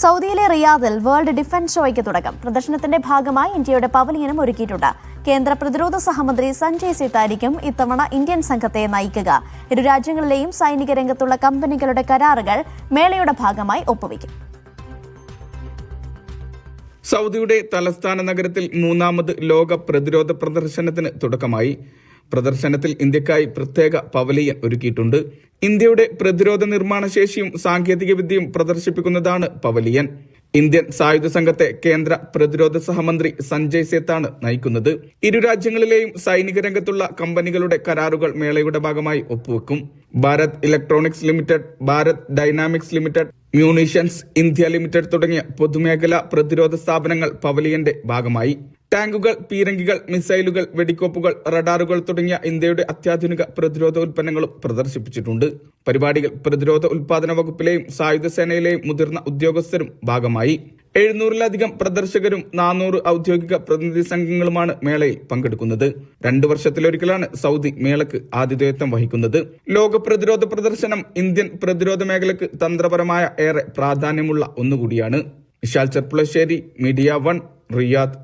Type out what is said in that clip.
സൗദിയിലെ റിയാദിൽ world defence ഷോയ്ക്ക് തുടക്കം. പ്രദർശനത്തിന്റെ ഭാഗമായി ഇന്ത്യയുടെ പവലിയനും ഒരുക്കിയിട്ടുണ്ട്. കേന്ദ്ര പ്രതിരോധ സഹമന്ത്രി സഞ്ജയ് സീത്തായിരിക്കും ഇത്തവണ ഇന്ത്യൻ സംഘത്തെ നയിക്കുക. ഇരു രാജ്യങ്ങളിലെയും സൈനിക രംഗത്തുള്ള കമ്പനികളുടെ കരാറുകൾ മേളയുടെ ഭാഗമായി ഒപ്പുവയ്ക്കും സൗദിയുടെ തലസ്ഥാന നഗരത്തിൽ മൂന്നാമത് ലോക പ്രതിരോധ പ്രദർശനത്തിന് തുടക്കമായി. പ്രദർശനത്തിൽ ഇന്ത്യക്കായി പ്രത്യേക പവലിയൻ ഒരുക്കിയിട്ടുണ്ട്. ഇന്ത്യയുടെ പ്രതിരോധ നിർമ്മാണ ശേഷിയും സാങ്കേതിക വിദ്യയും പ്രദർശിപ്പിക്കുന്നതാണ് പവലിയൻ. ഇന്ത്യൻ സായുധ സംഘത്തെ കേന്ദ്ര പ്രതിരോധ സഹമന്ത്രി സഞ്ജയ് സേത്താണ് നയിക്കുന്നത്. ഇരു രാജ്യങ്ങളിലെയും സൈനിക രംഗത്തുള്ള കമ്പനികളുടെ കരാറുകൾ മേളയുടെ ഭാഗമായി ഒപ്പുവെക്കും. Bharat electronics limited Bharat dynamics limited munitions India limited തുടങ്ങിയ പൊതുമേഖലാ പ്രതിരോധ സ്ഥാപനങ്ങൾ പവലിയന്റെ ഭാഗമായി. ടാങ്കുകൾ പീരങ്കികൾ മിസൈലുകൾ വെടിക്കോപ്പുകൾ റഡാറുകൾ തുടങ്ങിയ ഇന്ത്യയുടെ അത്യാധുനിക പ്രതിരോധ ഉൽപ്പന്നങ്ങളും പ്രദർശിപ്പിച്ചിട്ടുണ്ട്. പരിപാടികൾ പ്രതിരോധ ഉൽപാദന വകുപ്പിലെയും സായുധ സേനയിലെയും മുതിർന്ന ഉദ്യോഗസ്ഥരും ഭാഗമായി. എഴുന്നൂറിലധികം പ്രദർശകരും നാനൂറ് ഔദ്യോഗിക പ്രതിനിധി സംഘങ്ങളുമാണ് മേളയിൽ പങ്കെടുക്കുന്നത്. രണ്ടു വർഷത്തിലൊരിക്കലാണ് സൗദി മേളക്ക് ആതിഥേയത്വം വഹിക്കുന്നത്. ലോക പ്രതിരോധ പ്രദർശനം ഇന്ത്യൻ പ്രതിരോധ മേഖലക്ക് തന്ത്രപരമായ ഏറെ പ്രാധാന്യമുള്ള ഒന്നുകൂടിയാണ്. Vishal Cherpulassery media one Riyadh